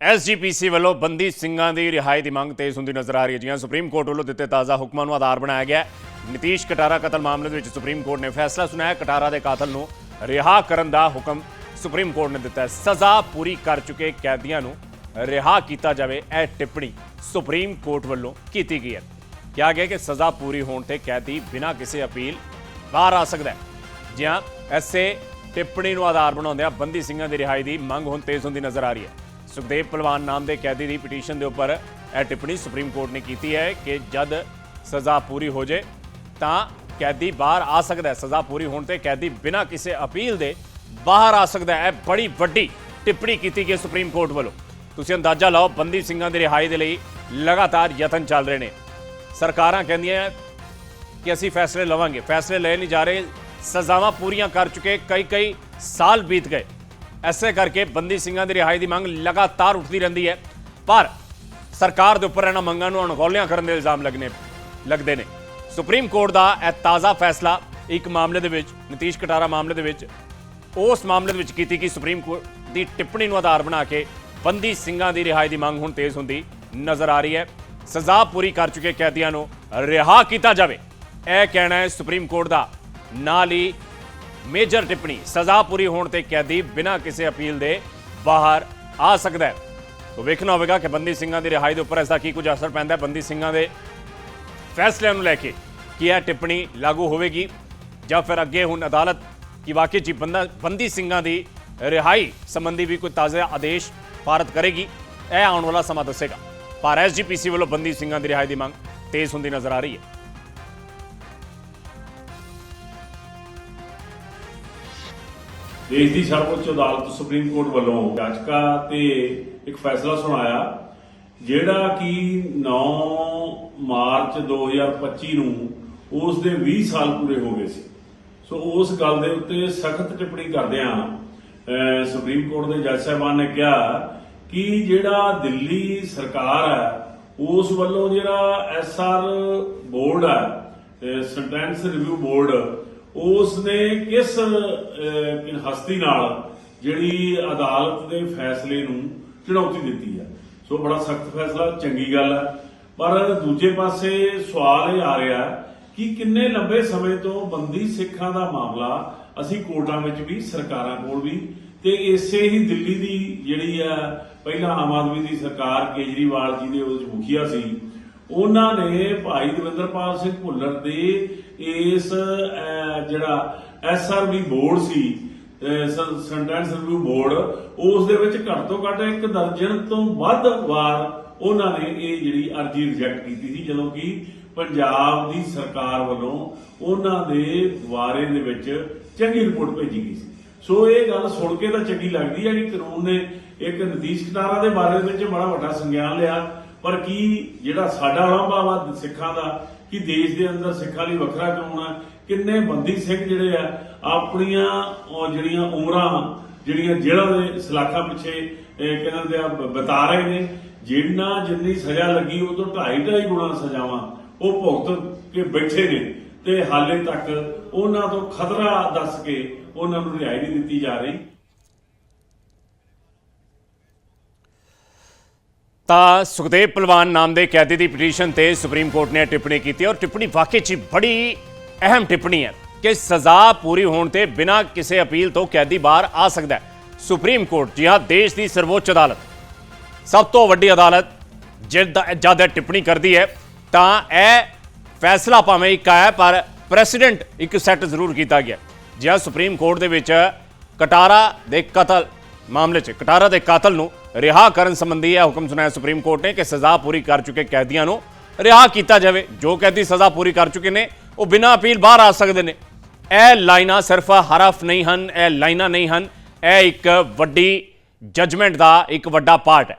SGPC ਵੱਲੋਂ ਬੰਦੀ ਸਿੰਘਾਂ ਦੀ ਰਿਹਾਈ ਦੀ ਮੰਗ ਤੇਜ਼ ਹੁੰਦੀ ਨਜ਼ਰ ਆ ਰਹੀ ਹੈ। ਜੀਆਂ ਸੁਪਰੀਮ ਕੋਰਟ ਵੱਲੋਂ ਦਿੱਤੇ ਤਾਜ਼ਾ ਹੁਕਮਾਂ ਨੂੰ ਆਧਾਰ ਬਣਾਇਆ ਗਿਆ ਨਤੀਸ਼ ਕਟਾਰਾ ਕਤਲ ਮਾਮਲੇ ਦੇ ਵਿੱਚ ਸੁਪਰੀਮ ਕੋਰਟ ਨੇ ਫੈਸਲਾ ਸੁਣਾਇਆ ਕਟਾਰਾ ਦੇ ਕਾਤਲ ਨੂੰ ਰਿਹਾ ਕਰਨ ਦਾ ਹੁਕਮ ਸੁਪਰੀਮ ਕੋਰਟ ਨੇ ਦਿੱਤਾ ਹੈ। ਸਜ਼ਾ ਪੂਰੀ ਕਰ ਚੁੱਕੇ ਕੈਦੀਆਂ ਨੂੰ ਰਿਹਾ ਕੀਤਾ ਜਾਵੇ, ਇਹ ਟਿੱਪਣੀ ਸੁਪਰੀਮ ਕੋਰਟ ਵੱਲੋਂ ਕੀਤੀ ਗਈ ਹੈ। ਕਿਹਾ ਗਿਆ ਕਿ ਸਜ਼ਾ ਪੂਰੀ ਹੋਣ ਤੇ ਕੈਦੀ ਬਿਨਾਂ ਕਿਸੇ ਅਪੀਲ ਬਾਹਰ ਆ ਸਕਦਾ ਹੈ। ਜਿਹਾਂ ਐਸੇ ਟਿੱਪਣੀ ਨੂੰ ਆਧਾਰ ਬਣਾਉਂਦਿਆਂ ਬੰਦੀ ਸਿੰਘਾਂ ਦੀ ਰਿਹਾਈ ਦੀ ਮੰਗ ਹੁਣ ਤੇਜ਼ ਹੁੰਦੀ ਨਜ਼ਰ ਆ ਰਹੀ ਹੈ। ਸੁਖਦੇਵ ਪਹਿਲਵਾਨ ਨਾਮ ਦੇ ਕੈਦੀ ਦੀ ਪਟੀਸ਼ਨ ਦੇ ਉੱਪਰ ਇਹ ਟਿੱਪਣੀ ਸੁਪਰੀਮ ਕੋਰਟ ਨੇ ਕੀਤੀ ਹੈ ਕਿ ਜਦ ਸਜ਼ਾ ਪੂਰੀ ਹੋ ਜੇ ਤਾਂ ਕੈਦੀ ਬਾਹਰ ਆ ਸਕਦਾ ਹੈ। ਸਜ਼ਾ ਪੂਰੀ ਹੋਣ ਤੇ ਕੈਦੀ ਬਿਨਾਂ ਕਿਸੇ ਅਪੀਲ ਦੇ ਬਾਹਰ ਆ ਸਕਦਾ ਹੈ। ਇਹ ਬੜੀ ਵੱਡੀ ਟਿੱਪਣੀ ਕੀਤੀ ਗਈ ਸੁਪਰੀਮ ਕੋਰਟ ਵੱਲੋਂ। ਤੁਸੀਂ ਅੰਦਾਜ਼ਾ ਲਾਓ, ਬੰਦੀ ਸਿੰਘਾਂ ਦੀ ਰਿਹਾਈ ਦੇ ਲਈ ਲਗਾਤਾਰ ਯਤਨ ਚੱਲ ਰਹੇ ਨੇ। ਸਰਕਾਰਾਂ ਕਹਿੰਦੀਆਂ ਕਿ ਅਸੀਂ ਫੈਸਲੇ ਲਵਾਂਗੇ। ਫੈਸਲੇ ਲਏ ਨਹੀਂ ਜਾ ਰਹੇ। ਸਜ਼ਾਵਾਂ ਪੂਰੀਆਂ ਕਰ ਚੁੱਕੇ ਕਈ ਕਈ ਸਾਲ ਬੀਤ ਗਏ। ਐਸੇ ਕਰਕੇ ਬੰਦੀ ਸਿੰਘਾਂ ਦੀ ਰਿਹਾਈ ਦੀ ਮੰਗ ਲਗਾਤਾਰ ਉੱਠਦੀ ਰਹਿੰਦੀ ਹੈ। ਪਰ ਸਰਕਾਰ ਦੇ ਉੱਪਰ ਇਹਨਾਂ ਮੰਗਾਂ ਨੂੰ ਅਣਗੌਲਿਆਂ ਕਰਨ ਦੇ ਇਲਜ਼ਾਮ ਲੱਗਨੇ ਲੱਗਦੇ ਨੇ। ਸੁਪਰੀਮ ਕੋਰਟ ਦਾ ਇਹ ਤਾਜ਼ਾ ਫੈਸਲਾ ਇੱਕ ਮਾਮਲੇ ਦੇ ਵਿੱਚ, ਨਤੀਸ਼ ਕਟਾਰਾ ਮਾਮਲੇ ਦੇ ਵਿੱਚ, ਉਸ ਮਾਮਲੇ ਦੇ ਵਿੱਚ ਕੀਤੀ ਕਿ ਸੁਪਰੀਮ ਕੋਰਟ ਦੀ ਟਿੱਪਣੀ ਨੂੰ ਆਧਾਰ ਬਣਾ ਕੇ ਬੰਦੀ ਸਿੰਘਾਂ ਦੀ ਰਿਹਾਈ ਦੀ ਮੰਗ ਹੁਣ ਤੇਜ਼ ਹੁੰਦੀ ਨਜ਼ਰ ਆ ਰਹੀ ਹੈ। ਸਜ਼ਾ ਪੂਰੀ ਕਰ ਚੁੱਕੇ ਕੈਦੀਆਂ ਨੂੰ ਰਿਹਾ ਕੀਤਾ ਜਾਵੇ। ਇਹ ਕਹਿਣਾ ਹੈ ਸੁਪਰੀਮ ਕੋਰਟ ਦਾ। ਨਾਲ ਹੀ ਮੇਜਰ ਟਿੱਪਣੀ, ਸਜ਼ਾ ਪੂਰੀ ਹੋਣ ਤੇ ਕੈਦੀ ਬਿਨਾਂ ਕਿਸੇ ਅਪੀਲ ਦੇ ਬਾਹਰ ਆ ਸਕਦਾ ਹੈ। ਤੋ ਵੇਖਣਾ ਹੋਵੇਗਾ ਕਿ ਬੰਦੀ ਸਿੰਘਾਂ ਦੀ ਰਿਹਾਈ ਦੇ ਉੱਪਰ ਇਸ ਦਾ ਕੀ ਕੁਝ ਅਸਰ ਪੈਂਦਾ ਹੈ। ਬੰਦੀ ਸਿੰਘਾਂ ਦੇ ਫੈਸਲਿਆਂ ਨੂੰ ਲੈ ਕੇ ਕੀ ਇਹ ਟਿੱਪਣੀ ਲਾਗੂ ਹੋਵੇਗੀ ਜਾਂ ਫਿਰ ਅੱਗੇ ਹੁਣ ਅਦਾਲਤ ਕੀ ਵਾਕਈ ਜੀ ਬੰਦਾ ਬੰਦੀ ਸਿੰਘਾਂ ਦੀ ਰਿਹਾਈ ਸੰਬੰਧੀ ਵੀ ਕੋਈ ਤਾਜ਼ਾ ਆਦੇਸ਼ ਭਾਰਤ ਕਰੇਗੀ? ਇਹ ਆਉਣ ਵਾਲਾ ਸਮਾਂ ਦੱਸੇਗਾ। ਪਰ ਐਸਜੀਪੀਸੀ ਵੱਲੋਂ ਬੰਦੀ ਸਿੰਘਾਂ ਦੀ ਰਿਹਾਈ ਦੀ ਮੰਗ ਤੇਜ਼ ਹੁੰਦੀ ਨਜ਼ਰ ਆ ਰਹੀ ਹੈ। ਦੇਸ਼ ਦੀ ਸਰਵਉੱਚ ਅਦਾਲਤ ਸੁਪਰੀਮ ਕੋਰਟ ਵੱਲੋਂ ਯਾਚਕਾ ਤੇ ਇੱਕ ਫੈਸਲਾ ਸੁਣਾਇਆ, ਜਿਹੜਾ ਕਿ 9 ਮਾਰਚ 2025 ਨੂੰ ਉਸ ਦੇ 20 ਸਾਲ ਪੂਰੇ ਹੋ ਗਏ ਸੀ। ਸੋ ਉਸ ਗੱਲ ਦੇ ਉੱਤੇ ਸਖਤ ਟਿੱਪਣੀ ਕਰਦਿਆਂ ਸੁਪਰੀਮ ਕੋਰਟ ਦੇ ਜੱਜ ਸਾਹਿਬਾਨ ਨੇ ਕਿਹਾ ਕਿ ਜਿਹੜਾ ਦਿੱਲੀ ਸਰਕਾਰ ਹੈ, ਉਸ ਵੱਲੋਂ ਜਿਹੜਾ ਐਸਆਰ ਬੋਰਡ ਹੈ ਸੈਂਟੈਂਸ ਰਿਵਿਊ ਬੋਰਡ ਉਸ ਨੇ ਕਿਸ ਹਸਤੀ ਨਾਲ ਜਿਹੜੀ ਅਦਾਲਤ ਦੇ ਫੈਸਲੇ ਨੂੰ ਚੁਣੌਤੀ ਦਿੱਤੀ ਹੈ ਸੋ ਬੜਾ ਸਖਤ ਫੈਸਲਾ, ਚੰਗੀ ਗੱਲ ਹੈ ਪਰ ਦੂਜੇ ਪਾਸੇ ਸਵਾਲ ਇਹ ਆ ਰਿਹਾ ਕਿ ਕਿੰਨੇ ਲੰਬੇ ਸਮੇਂ ਤੋਂ ਬੰਦੀ ਸਿੱਖਾਂ ਦਾ ਮਾਮਲਾ ਅਸੀਂ ਕੋਰਟਾਂ ਵਿੱਚ ਵੀ, ਸਰਕਾਰਾਂ ਕੋਲ ਵੀ, ਤੇ ਇਸੇ ਹੀ ਦਿੱਲੀ ਦੀ ਜਿਹੜੀ ਆ, ਪਹਿਲਾਂ ਆਮ ਆਦਮੀ ਦੀ ਸਰਕਾਰ ਕੇਜਰੀਵਾਲ ਜੀ ਦੇ ਉਹਦੇ ਵਿੱਚ ਮੁਖੀਆ ਸੀ ਉਹਨਾਂ ਨੇ ਭਾਈ ਦਵਿੰਦਰਪਾਲ ਸਿੰਘ ਭੁੱਲਰ ਦੇ ਇਸ ਜਿਹੜਾ ਐਸਆਰਬੀ ਬੋਰਡ ਸੀ ਸੈਂਟੈਂਸ ਰਿਵਿਊ ਬੋਰਡ, ਉਸ ਦੇ ਵਿੱਚ ਘੱਟ ਤੋਂ ਘੱਟ ਇੱਕ ਦਰਜਨ ਤੋਂ ਵੱਧ ਵਾਰ ਉਹਨਾਂ ਨੇ ਇਹ ਜਿਹੜੀ ਅਰਜ਼ੀ ਰਿਜੈਕਟ ਕੀਤੀ ਸੀ, ਜਦੋਂ ਕਿ ਪੰਜਾਬ ਦੀ ਸਰਕਾਰ ਵੱਲੋਂ ਉਹਨਾਂ ਦੇ ਬਾਰੇ ਦੇ ਵਿੱਚ ਚੰਗੀ ਰਿਪੋਰਟ ਭੇਜੀ ਗਈ ਸੀ। ਸੋ ਇਹ ਗੱਲ ਸੁਣ ਕੇ ਤਾਂ ਚੰਗੀ ਲੱਗਦੀ ਹੈ ਕਿ ਕਾਨੂੰਨ ਨੇ ਇੱਕ ਨਤੀਸ਼ ਕਟਾਰਾ ਦੇ ਬਾਰੇ ਵਿੱਚ ਬੜਾ ਵੱਡਾ ਸੰਗਿਆਨ ਲਿਆ। ਪਰ ਕੀ ਜਿਹੜਾ ਸਾਡਾ ਲਾਂਭਾ ਵਾ ਸਿੱਖਾਂ ਦਾ, ਕਿ ਦੇਸ਼ ਦੇ ਅੰਦਰ ਸਿੱਖਾਂ ਲਈ ਵੱਖਰਾ ਕਾਨੂੰਨ ਹੈ ਕਿੰਨੇ ਬੰਦੀ ਸਿੰਘ ਜਿਹੜੇ ਆ, ਆਪਣੀਆਂ ਜਿਹੜੀਆਂ ਉਮਰਾਂ, ਜਿਹੜੀਆਂ ਜੇਲ੍ਹਾਂ ਦੇ ਸਲਾਖਾਂ ਪਿੱਛੇ, ਇਹ ਕਹਿੰਦੇ ਆ, ਬ- ਬਿਤਾ ਰਹੇ ਨੇ, ਜਿੰਨਾ ਜਿੰਨੀ ਸਜ਼ਾ ਲੱਗੀ, ਉਹ ਤੋਂ ਢਾਈ ਢਾਈ ਗੁਣਾ ਸਜ਼ਾਵਾਂ ਉਹ ਭੁਗਤ ਕੇ ਬੈਠੇ ਨੇ ਤੇ ਹਾਲੇ ਤੱਕ ਉਹਨਾਂ ਤੋਂ ਖਤਰਾ ਦੱਸ ਕੇ ਉਹਨਾਂ ਨੂੰ ਰਿਹਾਈ ਨਹੀਂ ਦਿੱਤੀ ਜਾ ਰਹੀ। ਤਾਂ ਸੁਖਦੇਵ ਪਹਿਲਵਾਨ ਨਾਮ ਦੇ ਕੈਦੀ ਦੀ ਪਟੀਸ਼ਨ ਤੇ ਸੁਪਰੀਮ ਕੋਰਟ ਨੇ ਇਹ ਟਿੱਪਣੀ ਕੀਤੀ ਔਰ ਟਿੱਪਣੀ ਵਾਕਈ 'ਚ ਹੀ ਬੜੀ ਅਹਿਮ ਟਿੱਪਣੀ ਹੈ ਕਿ ਸਜ਼ਾ ਪੂਰੀ ਹੋਣ ਤੇ ਬਿਨਾਂ ਕਿਸੇ ਅਪੀਲ ਤੋਂ ਕੈਦੀ ਬਾਹਰ ਆ ਸਕਦਾ ਹੈ। ਸੁਪਰੀਮ ਕੋਰਟ, ਜੀ ਹਾਂ, ਦੇਸ਼ ਦੀ ਸਰਵਉੱਚ ਅਦਾਲਤ। ਸਭ ਤੋਂ ਵੱਡੀ ਅਦਾਲਤ ਜਦ ਜਦ ਟਿੱਪਣੀ ਕਰਦੀ ਹੈ, ਤਾਂ ਇਹ ਫੈਸਲਾ ਭਾਵੇਂ ਇੱਕ ਆਇਆ, ਪਰ ਪ੍ਰੈਸੀਡੈਂਟ ਇੱਕ ਸੈੱਟ ਜ਼ਰੂਰ ਕੀਤਾ ਗਿਆ। ਜਿਹਾ ਸੁਪਰੀਮ ਕੋਰਟ ਦੇ ਵਿੱਚ ਕਟਾਰਾ ਦੇ ਕਤਲ ਮਾਮਲੇ 'ਚ ਕਟਾਰਾ ਦੇ ਕਾਤਲ ਨੂੰ ਰਿਹਾ ਕਰਨ ਸੰਬੰਧੀ ਇਹ ਹੁਕਮ ਸੁਣਾਇਆ ਸੁਪਰੀਮ ਕੋਰਟ ਨੇ ਕਿ ਸਜ਼ਾ ਪੂਰੀ ਕਰ ਚੁੱਕੇ ਕੈਦੀਆਂ ਨੂੰ ਰਿਹਾ ਕੀਤਾ ਜਾਵੇ। ਜੋ ਕੈਦੀ ਸਜ਼ਾ ਪੂਰੀ ਕਰ ਚੁੱਕੇ ਨੇ, ਉਹ ਬਿਨਾਂ ਅਪੀਲ ਬਾਹਰ ਆ ਸਕਦੇ ਨੇ। ਇਹ ਲਾਈਨਾਂ ਸਿਰਫ ਹਰਫ ਨਹੀਂ ਹਨ, ਇਹ ਲਾਈਨਾਂ ਨਹੀਂ ਹਨ। ਇਹ ਇੱਕ ਵੱਡੀ ਜਜਮੈਂਟ ਦਾ ਇੱਕ ਵੱਡਾ ਪਾਰਟ ਹੈ।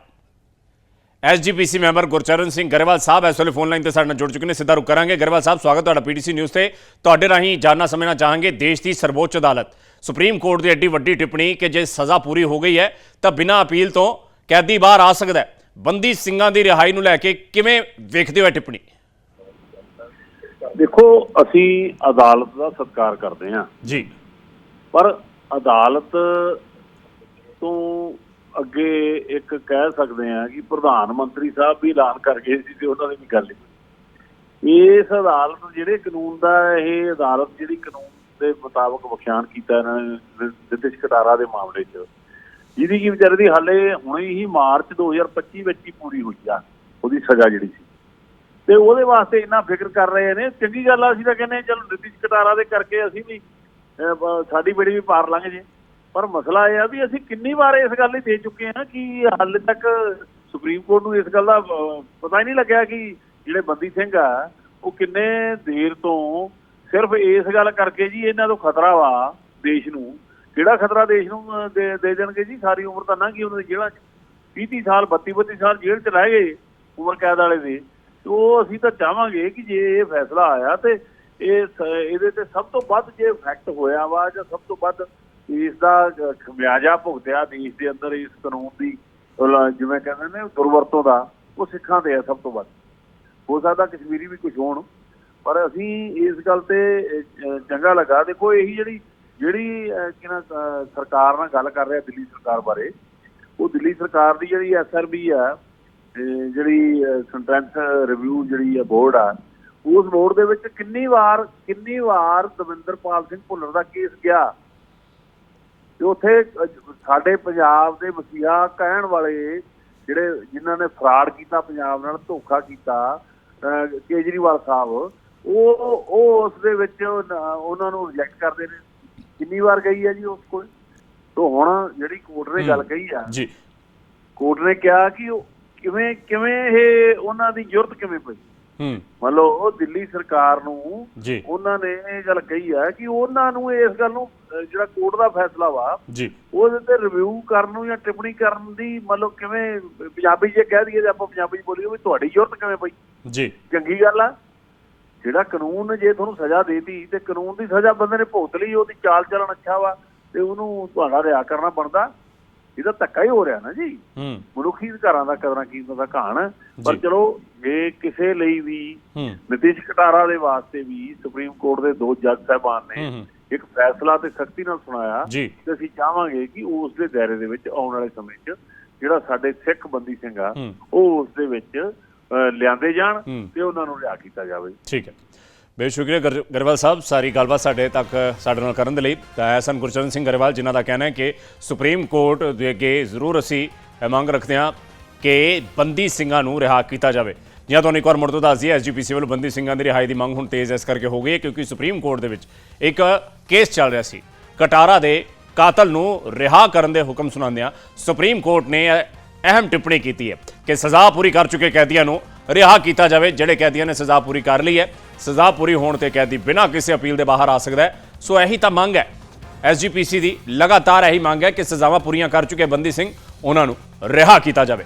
ਐਸਜੀਪੀਸੀ ਮੈਂਬਰ ਗੁਰਚਰਨ ਸਿੰਘ ਗਰੇਵਾਲ ਸਾਹਿਬ ਇਸ ਵੇਲੇ ਫੋਨ ਲਾਈਨ ਤੇ ਸਾਡੇ ਨਾਲ ਜੁੜ ਚੁੱਕੇ ਨੇ ਸਿੱਧਾ ਰੁਕ ਕਰਾਂਗੇ। ਗਰੇਵਾਲ ਸਾਹਿਬ ਸਵਾਗਤ ਤੁਹਾਡਾ ਪੀਟੀਸੀ ਨਿਊਜ਼ ਤੇ। ਤੁਹਾਡੇ ਰਾਹੀਂ ਜਾਨਣਾ ਸਮਝਣਾ ਚਾਹਾਂਗੇ ਦੇਸ਼ ਦੀ ਸਰਵਉੱਚ ਅਦਾਲਤ। ਸੁਪਰੀਮ ਕੋਰਟ ਦੀ ਐਡੀ ਵੱਡੀ ਟਿੱਪਣੀ ਕਿ ਜੇ ਸਜ਼ਾ ਪੂਰੀ ਹੋ ਗਈ ਹੈ ਤਾਂ ਬਿਨਾਂ ਅਪੀਲ ਤੋਂ ਕੈਦੀ ਬਾਹਰ ਆ ਸਕਦਾ ਹੈ। ਬੰਦੀ ਸਿੰਘਾਂ ਦੀ ਰਿਹਾਈ ਨੂੰ ਲੈ ਕੇ ਕਿਵੇਂ ਵੇਖਦੇ ਹੋ ਟਿੱਪਣੀ? ਦੇਖੋ ਅਸੀਂ ਅਦਾਲਤ ਦਾ ਸਤਿਕਾਰ ਕਰਦੇ ਹਾਂ। ਜੀ। ਪਰ ਅਦਾਲਤ ਤੋਂ ਅੱਗੇ ਇੱਕ ਕਹਿ ਸਕਦੇ ਆ ਕਿ ਪ੍ਰਧਾਨ ਮੰਤਰੀ ਸਾਹਿਬ ਵੀ ਐਲਾਨ ਕਰ ਗਏ ਸੀ ਤੇ ਉਹਨਾਂ ਦੀ ਵੀ ਗੱਲ ਨਹੀਂ ਇਸ ਅਦਾਲਤ ਜਿਹੜੇ ਕਾਨੂੰਨ ਦਾ ਇਹ ਅਦਾਲਤ ਜਿਹੜੀ ਕਾਨੂੰਨ ਦੇ ਮੁਤਾਬਕ ਵਿਖਿਆਨ ਕੀਤਾ ਇਹਨਾਂ ਨੇ ਨਿਤਿਸ਼ ਕਟਾਰਾ ਦੇ ਮਾਮਲੇ 'ਚ, ਜਿਹਦੀ ਕੀ ਵਿਚਾਰੇ ਦੀ ਹਾਲੇ ਹੁਣੇ ਹੀ ਮਾਰਚ 2025 ਵਿੱਚ ਹੀ ਪੂਰੀ ਹੋਈ ਆ, ਉਹਦੀ ਸਜ਼ਾ ਜਿਹੜੀ ਸੀ। ਤੇ ਉਹਦੇ ਵਾਸਤੇ ਇੰਨਾ ਫਿਕਰ ਕਰ ਰਹੇ ਨੇ, ਚੰਗੀ ਗੱਲ ਆ, ਅਸੀਂ ਤਾਂ ਕਹਿੰਦੇ ਚਲੋ ਨਿਤਿਸ਼ ਕਟਾਰਾ ਦੇ ਕਰਕੇ ਅਸੀਂ ਵੀ ਸਾਡੀ ਬੇੜੀ ਵੀ ਪਾਰ ਲਾਂਗੇ ਜੇ। ਪਰ ਮਸਲਾ ਇਹ ਆ ਵੀ ਅਸੀਂ ਕਿੰਨੀ ਵਾਰ ਇਸ ਗੱਲ ਲਈ ਦੇ ਚੁੱਕੇ ਹਾਂ ਕਿ ਹਾਲੇ ਤੱਕ ਸੁਪਰੀਮ ਕੋਰਟ ਨੂੰ ਇਸ ਗੱਲ ਦਾ ਪਤਾ ਹੀ ਨਹੀਂ ਲੱਗਿਆ ਕਿ ਜਿਹੜੇ ਬੰਦੀ ਸਿੰਘ ਆ, ਉਹ ਕਿੰਨੇ ਦੇਰ ਤੋਂ ਸਿਰਫ ਇਸ ਗੱਲ ਕਰਕੇ ਜੀ ਇਹਨਾਂ ਤੋਂ ਖਤਰਾ ਵਾ ਦੇਸ਼ ਨੂੰ। ਕਿਹੜਾ ਖਤਰਾ ਦੇਸ਼ ਨੂੰ ਦੇ ਦੇਣਗੇ ਜੀ? ਸਾਰੀ ਉਮਰ ਤਾਂ ਨਾ ਗਈ ਉਹਨਾਂ ਦੀ ਜੇਲ੍ਹਾਂ 'ਚ 30 30 ਸਾਲ 32 32 ਸਾਲ ਜੇਲ੍ਹ 'ਚ ਰਹਿ ਗਏ ਉਮਰ ਕੈਦ ਵਾਲੇ ਦੇ। ਉਹ ਅਸੀਂ ਤਾਂ ਚਾਹਾਂਗੇ ਕਿ ਜੇ ਇਹ ਫੈਸਲਾ ਆਇਆ ਤੇ ਇਹ ਇਹਦੇ ਤੇ ਸਭ ਤੋਂ ਵੱਧ ਜੇ ਇਫੈਕਟ ਹੋਇਆ ਵਾ ਜਾਂ ਸਭ ਤੋਂ ਵੱਧ ਇਸ ਦਾ ਖਮਿਆਜਾ ਭੁਗਤਿਆ ਦੇਸ਼ ਦੇ ਅੰਦਰ ਇਸ ਕਾਨੂੰਨ ਦੀ ਜਿਵੇਂ ਕਹਿੰਦੇ ਨੇ ਦੁਰਵਰਤੋਂ ਦਾ ਉਹ ਸਿੱਖਾਂ ਤੇ ਆ ਸਭ ਤੋਂ ਵੱਧ। ਹੋ ਸਕਦਾ ਕਸ਼ਮੀਰੀ ਵੀ ਕੁਝ ਹੋਣ ਪਰ ਅਸੀਂ ਇਸ ਗੱਲ ਤੇ ਚੰਗਾ ਲੱਗਾ। ਦੇਖੋ ਇਹੀ ਜਿਹੜੀ ਜਿਹੜੀ ਅ, ਸਰਕਾਰ ਨਾਲ ਗੱਲ ਕਰ ਰਿਹਾ ਦਿੱਲੀ ਸਰਕਾਰ ਬਾਰੇ ਉਹ ਦਿੱਲੀ ਸਰਕਾਰ ਦੀ ਜਿਹੜੀ ਐਸਆਰਬੀ ਆ ਜਿਹੜੀ ਸੈਂਟੈਂਸ ਰਿਵਿਊ ਜਿਹੜੀ ਆ ਬੋਰਡ ਆ ਉਸ ਬੋਰਡ ਦੇ ਵਿੱਚ ਕਿੰਨੀ ਵਾਰ ਕਿੰਨੀ ਵਾਰ ਦਵਿੰਦਰਪਾਲ ਸਿੰਘ ਭੁੱਲਰ ਦਾ ਕੇਸ ਗਿਆ ਤੇ ਉੱਥੇ ਸਾਡੇ ਪੰਜਾਬ ਦੇ ਮਸੀਹਾ ਕਹਿਣ ਵਾਲੇ ਜਿਹੜੇ ਜਿਨ੍ਹਾਂ ਨੇ ਫਰਾਡ ਕੀਤਾ ਪੰਜਾਬ ਨਾਲ ਧੋਖਾ ਕੀਤਾ ਕੇਜਰੀਵਾਲ ਸਾਹਿਬ ਉਹ ਉਹ ਉਸ ਦੇ ਵਿੱਚ ਉਹਨਾਂ ਨੂੰ ਰਿਜੈਕਟ ਕਰਦੇ ਨੇ। ਕਿੰਨੀ ਵਾਰ ਗਈ ਹੈ ਜੀ ਉਸ ਕੋਲ? ਤੋਂ ਹੁਣ ਜਿਹੜੀ ਕੋਰਟ ਨੇ ਗੱਲ ਕਹੀ ਆ ਜੀ। ਕੋਰਟ ਨੇ ਕਿਹਾ ਕਿ ਉਹ ਕਿਵੇਂ ਕਿਵੇਂ ਇਹ ਉਹਨਾਂ ਦੀ ਜ਼ਰੂਰਤ ਕਿਵੇਂ ਪਈ? ਮੰਨ ਲਓ ਉਹ ਦਿੱਲੀ ਸਰਕਾਰ ਨੂੰ ਉਹਨਾਂ ਨੇ ਇਹ ਗੱਲ ਕਹੀ ਆ ਕਿ ਉਹਨਾਂ ਨੂੰ ਇਸ ਗੱਲ ਨੂੰ ਜਿਹੜਾ ਕੋਰਟ ਦਾ ਫੈਸਲਾ ਵਾ ਜੀ। ਉਹਦੇ ਤੇ ਰਿਵਿਊ ਕਰਨ ਨੂੰ ਜਾਂ ਟਿੱਪਣੀ ਕਰਨ ਦੀ ਮਤਲਬ ਕਿਵੇਂ ਪੰਜਾਬੀ ਜੇ ਕਹਿ ਦਈਏ ਤੇ ਆਪਾਂ ਪੰਜਾਬੀ ਬੋਲੀਏ ਵੀ ਤੁਹਾਡੀ ਜ਼ਰੂਰਤ ਕਿਵੇਂ ਪਈ? ਜੀ। ਚੰਗੀ ਗੱਲ ਆ। ਜਿਹੜਾ ਕਾਨੂੰਨ ਜੇ ਤੁਹਾਨੂੰ ਸਜ਼ਾ ਦੇਤੀ ਤੇ ਕਾਨੂੰਨ ਦੀ ਸਜ਼ਾ ਬੰਦੇ ਨੇ ਭੁਗਤ ਲਈ ਉਹਦੀ ਚਾਲ ਚੱਲਣ ਅੱਛਾ ਵਾ ਤੇ ਉਹਨੂੰ ਤੁਹਾਡਾ ਰਿਆ ਕਰਨਾ ਬਣਦਾ। ਇਹਦਾ ਧੱਕਾ ਹੀ ਹੋ ਰਿਹਾ ਨਾ ਜੀ ਹੂੰ ਮਨੁੱਖੀ ਅਧਿਕਾਰਾਂ ਦਾ ਕਦਰਾਂ ਕੀਮਤਾਂ ਦਾ ਘਾਣ। ਪਰ। ਚਲੋ ਜੇ ਕਿਸੇ ਲਈ ਵੀ ਨਿਤਿਸ਼ ਕਟਾਰਾ ਦੇ ਵਾਸਤੇ ਵੀ ਸੁਪਰੀਮ ਕੋਰਟ ਦੇ ਦੋ ਜੱਜ ਸਾਹਿਬਾਨ ਨੇ। ਇੱਕ ਫੈਸਲਾ ਤੇ ਸਖਤੀ ਨਾਲ ਸੁਣਾਇਆ ਤੇ ਅਸੀਂ ਚਾਹਾਂਗੇ ਕਿ ਉਸ ਦੇ ਦਾਇਰੇ ਦੇ ਵਿੱਚ ਆਉਣ ਵਾਲੇ ਸਮੇਂ 'ਚ ਜਿਹੜਾ ਸਾਡੇ ਸਿੱਖ ਬੰਦੀ ਸਿੰਘ ਆ। ਉਹ ਉਸ ਦੇ ਵਿੱਚ ਲਿਆਂਦੇ ਜਾਣ। ਤੇ ਉਹਨਾਂ ਨੂੰ ਲਿਆ ਕੀਤਾ ਜਾਵੇ ਠੀਕ ਹੈ ਬਹੁਤ ਸ਼ੁਕਰੀਆ ਗਰ- ਗਰੇਵਾਲ ਸਾਹਿਬ, ਸਾਰੀ ਗੱਲਬਾਤ ਸਾਡੇ ਤੱਕ, ਸਾਡੇ ਨਾਲ ਕਰਨ ਦੇ ਲਈ। ਤਾਂ ਇਹ ਸਨ ਗੁਰਚਰਨ ਸਿੰਘ ਗਰੇਵਾਲ, ਜਿਨ੍ਹਾਂ ਦਾ ਕਹਿਣਾ ਹੈ ਕਿ ਸੁਪਰੀਮ ਕੋਰਟ ਦੇ ਅੱਗੇ ਜ਼ਰੂਰ ਅਸੀਂ ਇਹ ਮੰਗ ਰੱਖਦੇ ਹਾਂ ਕਿ ਬੰਦੀ ਸਿੰਘਾਂ ਨੂੰ ਰਿਹਾ ਕੀਤਾ ਜਾਵੇ। ਜਾਂ ਤੁਹਾਨੂੰ ਇੱਕ ਵਾਰ ਮੁੜ ਤੋਂ ਦੱਸ ਦਈਏ ਐਸਜੀਪੀਸੀ ਵੱਲੋਂ ਬੰਦੀ ਸਿੰਘਾਂ ਦੀ ਰਿਹਾਈ ਦੀ ਮੰਗ ਹੁਣ ਤੇਜ਼ ਇਸ ਕਰਕੇ ਹੋ ਗਈ ਹੈ, ਕਿਉਂਕਿ ਸੁਪਰੀਮ ਕੋਰਟ ਦੇ ਵਿੱਚ ਇੱਕ ਕੇਸ ਚੱਲ ਰਿਹਾ ਸੀ। ਕਟਾਰਾ ਦੇ ਕਾਤਲ ਨੂੰ ਰਿਹਾ ਕਰਨ ਦੇ ਹੁਕਮ ਸੁਣਾਉਂਦਿਆਂ ਸੁਪਰੀਮ ਕੋਰਟ ਨੇ ਇਹ ਅਹਿਮ ਟਿੱਪਣੀ ਕੀਤੀ ਹੈ ਕਿ ਸਜ਼ਾ ਪੂਰੀ ਕਰ ਚੁੱਕੇ ਕੈਦੀਆਂ ਨੂੰ ਰਿਹਾ ਕੀਤਾ ਜਾਵੇ, ਜਿਹੜੇ ਕੈਦੀਆਂ ਨੇ ਸਜ਼ਾ ਪੂਰੀ ਕਰ ਲਈ ਹੈ। ਸਜ਼ਾ ਪੂਰੀ ਹੋਣ ਤੇ ਕੈਦੀ ਬਿਨਾਂ ਕਿਸੇ ਅਪੀਲ ਦੇ ਬਾਹਰ ਆ ਸਕਦਾ ਹੈ। ਸੋ ਇਹੀ ਤਾਂ ਮੰਗ ਹੈ। ਐਸਜੀਪੀਸੀ ਦੀ ਲਗਾਤਾਰ ਇਹੀ ਮੰਗ ਹੈ ਕਿ ਸਜ਼ਾਵਾਂ ਪੂਰੀਆਂ ਕਰ ਚੁੱਕੇ ਬੰਦੀ ਸਿੰਘ, ਉਹਨਾਂ ਨੂੰ ਰਿਹਾ ਕੀਤਾ ਜਾਵੇ।